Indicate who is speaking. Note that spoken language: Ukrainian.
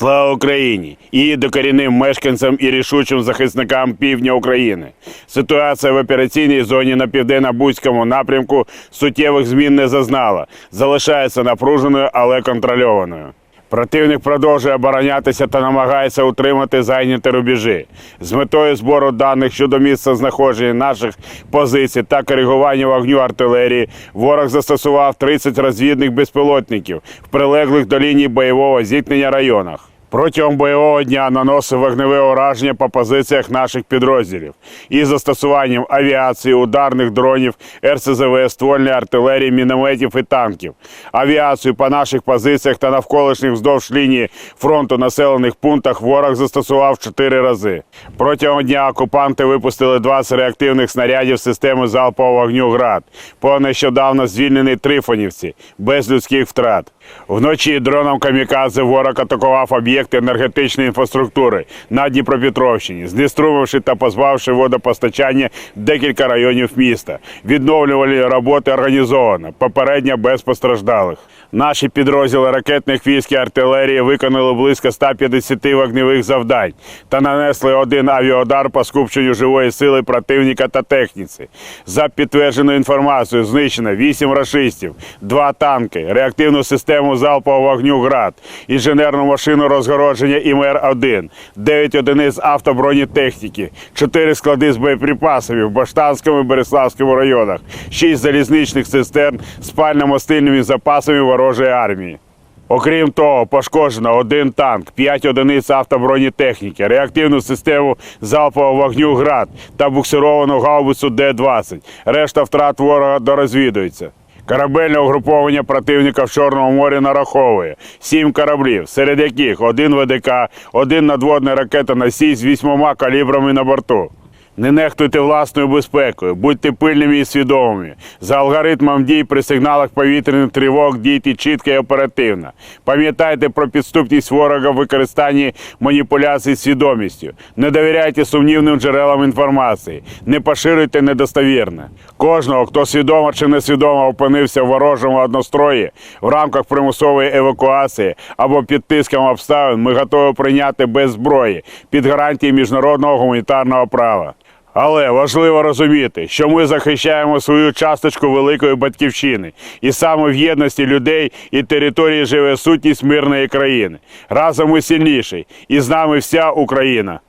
Speaker 1: Слава Україні! І докорінним мешканцям і рішучим захисникам півдня України. Ситуація в операційній зоні на південно-бузькому напрямку суттєвих змін не зазнала. Залишається напруженою, але контрольованою. Противник продовжує оборонятися та намагається утримати зайняті рубежі. З метою збору даних щодо місця знаходження наших позицій та коригування вогню артилерії ворог застосував 30 розвідних безпілотників в прилеглих до лінії бойового зіткнення районах. Протягом бойового дня наносив вогневе ураження по позиціях наших підрозділів із застосуванням авіації, ударних дронів, РСЗВ, ствольної артилерії, мінометів і танків. Авіацію по наших позиціях та навколишніх вздовж лінії фронту населених пунктах ворог застосував чотири рази. Протягом дня окупанти випустили 20 реактивних снарядів системи залпового вогню ГРАД по нещодавно звільненій Трифонівці без людських втрат. Вночі дроном камікадзе ворог атакував об'єкти енергетичної інфраструктури на Дніпропетровщині, знеструмивши та позбавивши водопостачання декілька районів міста. Відновлювальні роботи організовано, попередньо без постраждалих. Наші підрозділи ракетних військ і артилерії виконали близько 150 вогневих завдань та нанесли один авіаудар по скупченню живої сили противника та техніці. За підтвердженою інформацією, знищено 8 рашистів, 2 танки, реактивну систему залпового вогню ГРАД, інженерну машину розгородження ІМР-1, 9 одиниць автобронетехніки, 4 склади з боєприпасами в Баштанському і Береславському районах, 6 залізничних цистерн з пально-мастильними запасами ворожої армії. Окрім того, пошкоджено один танк, 5 одиниць автобронетехніки, реактивну систему залпового вогню ГРАД та буксировану гаубицю Д-20. Решта втрат ворога дорозвідується. Корабельне угруповання противника в Чорному морі нараховує сім кораблів, серед яких один ВДК, один надводний ракетоносій з вісьмома калібрами на борту. Не нехтуйте власною безпекою, будьте пильними і свідомими. За алгоритмом дій при сигналах повітряних тривог дійте чітко і оперативно. Пам'ятайте про підступність ворога в використанні маніпуляцій свідомістю. Не довіряйте сумнівним джерелам інформації, не поширюйте недостовірне. Кожного, хто свідомо чи несвідомо опинився в ворожому однострої в рамках примусової евакуації або під тиском обставин, ми готові прийняти без зброї під гарантії міжнародного гуманітарного права. Але важливо розуміти, що ми захищаємо свою часточку великої батьківщини, і саме в єдності людей і території живе сутність мирної країни. Разом ми сильніші, і з нами вся Україна.